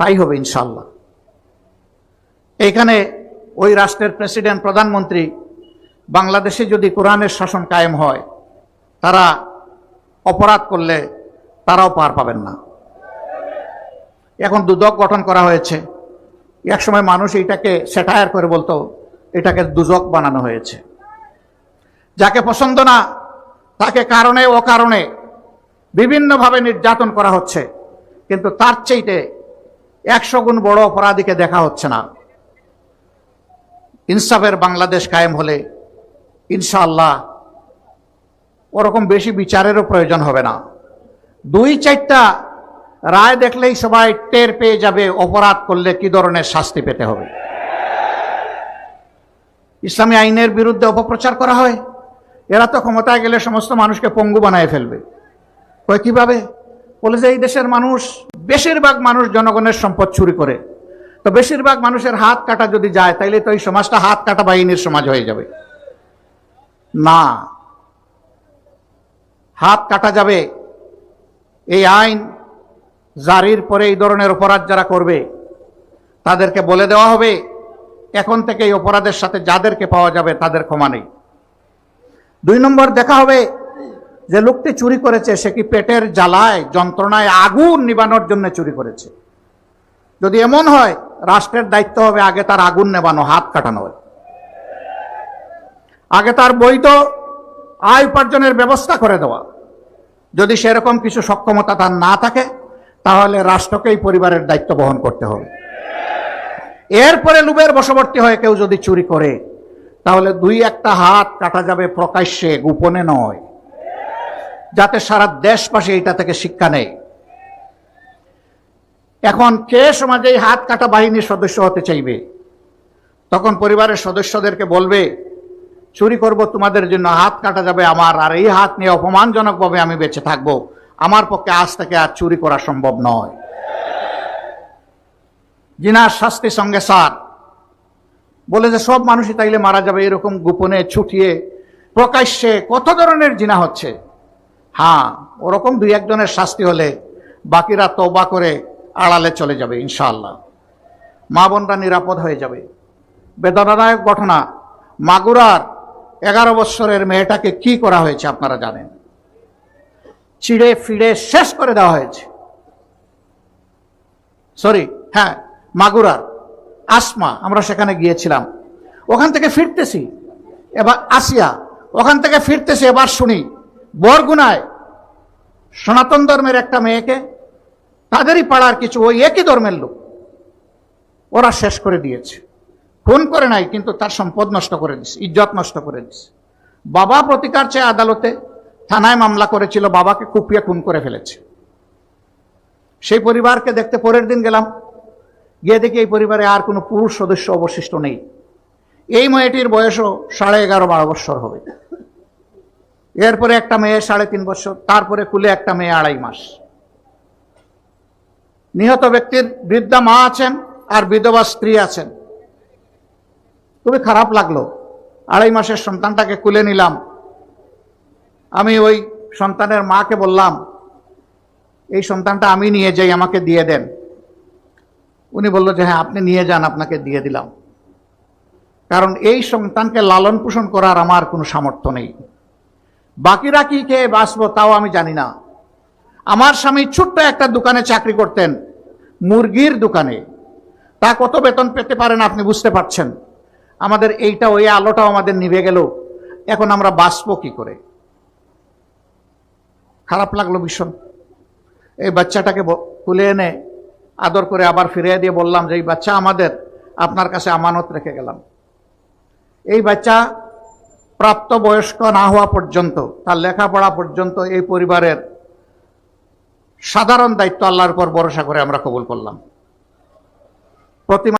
তাই হবে ইনশাল্লাহ এইখানে ওই রাষ্ট্রের প্রেসিডেন্ট, প্রধানমন্ত্রী বাংলাদেশে যদি কোরআনের শাসন কায়েম হয়, তারা অপরাধ করলে তারাও পার পাবেন না। এখন দুদক গঠন করা হয়েছে। একসময় মানুষ এটাকে সেটায়ার করে বলতো, এটাকে দুজক বানানো হয়েছে। যাকে পছন্দ না, তাকে কারণে ও কারণে বিভিন্নভাবে নির্যাতন করা হচ্ছে। কিন্তু তার চাইতে একশো গুণ বড় অপরাধীকে দেখা হচ্ছে না। ইনসাফের বাংলাদেশ কায়েম হলে ইনশাআল্লাহ ওরকম বেশি বিচারেরও প্রয়োজন হবে না। দুই চারটা রায় দেখলেই সবাই টের পেয়ে যাবে অপরাধ করলে কি ধরনের শাস্তি পেতে হবে। ইসলামী আইনের বিরুদ্ধে অপপ্রচার করা হয়, এরা তো ক্ষমতায় গেলে সমস্ত মানুষকে পঙ্গু বানায় ফেলবে। কয় কীভাবে? বলে যে, এই দেশের মানুষ, বেশিরভাগ মানুষ জনগণের সম্পদ চুরি করে। তো বেশিরভাগ মানুষের হাত কাটা যদি যায়, তাইলে তো এই সমাজটা হাত কাটা বাহিনীর সমাজ হয়ে যাবে। না। হাত কাটা যাবে। এই আইন জারির পরে এই ধরনের অপরাধ যারা করবে, তাদেরকে বলে দেওয়া হবে, এখন থেকে এই অপরাধের সাথে যাদেরকে পাওয়া যাবে, তাদের ক্ষমা নেই। দুই নম্বর দেখা হবে যে লোকটি চুরি করেছে, সে কি পেটের জ্বালায়, যন্ত্রণায় আগুন নিবানোর জন্য চুরি করেছে? যদি এমন হয়, রাষ্ট্রের দায়িত্ব হবে আগে তার আগুন নেবানো, হাত কাটানো হয়। আগে তার বৈধ আয় উপার্জনের ব্যবস্থা করে দেওয়া। যদি সেরকম কিছু সক্ষমতা তার না থাকে, তাহলে রাষ্ট্রকেই পরিবারের দায়িত্ব বহন করতে হবে। এরপরে লুবের বশবর্তী হয়ে কেউ যদি চুরি করে, তাহলে দুই একটা হাত কাটা যাবে প্রকাশ্যে, গোপনে নয়। যাতে সারা দেশবাসী এটা থেকে শিক্ষা নেয়। এখন কে সমাজে হাত কাটা বাহিনীর সদস্য হতে চাইবে? তখন পরিবারের সদস্যদেরকে বলবে, চুরি করব, তোমাদের জন্য হাত কাটা যাবে আমার, আর এই হাত নিয়ে অপমানজনকভাবে আমি বেঁচে থাকব। আমার পক্ষে আজ থেকে আর চুরি করা সম্ভব নয়। জিনার শাস্তি সঙ্গে সার বলে যে, সব মানুষই তাইলে মারা যাবে, এরকম গোপনে ছুটিয়ে, প্রকাশ্যে কত ধরনের জিনা হচ্ছে? হ্যাঁ ওরকম দুই একজনের শাস্তি হলে বাকিরা তবা করে আড়ালে চলে যাবে, ইনশাআল্লাহ। মা বোনরা নিরাপদ হয়ে যাবে। বেদনাদায়ক ঘটনা, মাগুরার এগারো বৎসরের মেয়েটাকে কি করা হয়েছে আপনারা জানেন? চিড়ে ফিড়ে শেষ করে দেওয়া হয়েছে। সরি হ্যাঁ মাগুরার আসমা, আমরা সেখানে গিয়েছিলাম। ওখান থেকে ফিরতেছি, এবার আসিয়া, ওখান থেকে ফিরতেছি, এবার শুনি বরগুনায় সনাতন ধর্মের একটা মেয়েকে, তাদেরই পাড়ার কিছু ওই একই ধর্মের লোক, ওরা শেষ করে দিয়েছে। খুন করে নাই, কিন্তু তার সম্পদ নষ্ট করে দিছে, ইজ্জত নষ্ট করে দিছে। বাবা প্রতিকার চেয়ে আদালতে থানায় মামলা করেছিল, বাবাকে কুপিয়ে খুন করে ফেলেছে। সেই পরিবারকে দেখতে পরের দিন গেলাম। গিয়ে দেখি এই পরিবারে আর কোনো পুরুষ সদস্য অবশিষ্ট নেই। এই মেয়েটির বয়সও সাড়ে এগারো বারো বৎসর হবে। এরপরে একটা মেয়ে সাড়ে তিন বছর, তারপরে কুলে একটা মেয়ে আড়াই মাস। নিহত ব্যক্তির বৃদ্ধা মা আছেন আর বিধবা স্ত্রী আছেন। খুবই খারাপ লাগল। আড়াই মাসের সন্তানটাকে কুলে নিলাম। আমি ওই সন্তানের মাকে বললাম, এই সন্তানটা আমি নিয়ে যাই, আমাকে দিয়ে দেন। উনি বলল যে হ্যাঁ আপনি নিয়ে যান, আপনাকে দিয়ে দিলাম। কারণ এই সন্তানকে লালন পোষণ করার আমার কোনো সামর্থ্য নেই। বাকিরা কি খেয়ে বাঁচবো তাও আমি জানি না। আমার স্বামী ছোট্ট একটা দোকানে চাকরি করতেন, মুরগির দোকানে। তা কত বেতন পেতে পারেন আপনি বুঝতে পারছেন? আমাদের এইটা ওই আলোটাও আমাদের নিভে গেল। এখন আমরা বাঁচবো কি করে? খারাপ লাগল ভীষণ। এই বাচ্চাটাকে তুলে এনে আদর করে আবার ফিরিয়ে দিয়ে বললাম যে, এই বাচ্চা আমাদের, আপনার কাছে আমানত রেখে গেলাম। এই বাচ্চা প্রাপ্ত বয়স্ক না হওয়া পর্যন্ত, তার লেখাপড়া পর্যন্ত এই পরিবারের সাধারণ দায়িত্ব আল্লাহর উপর ভরসা করে আমরা কবুল করলাম। প্রতি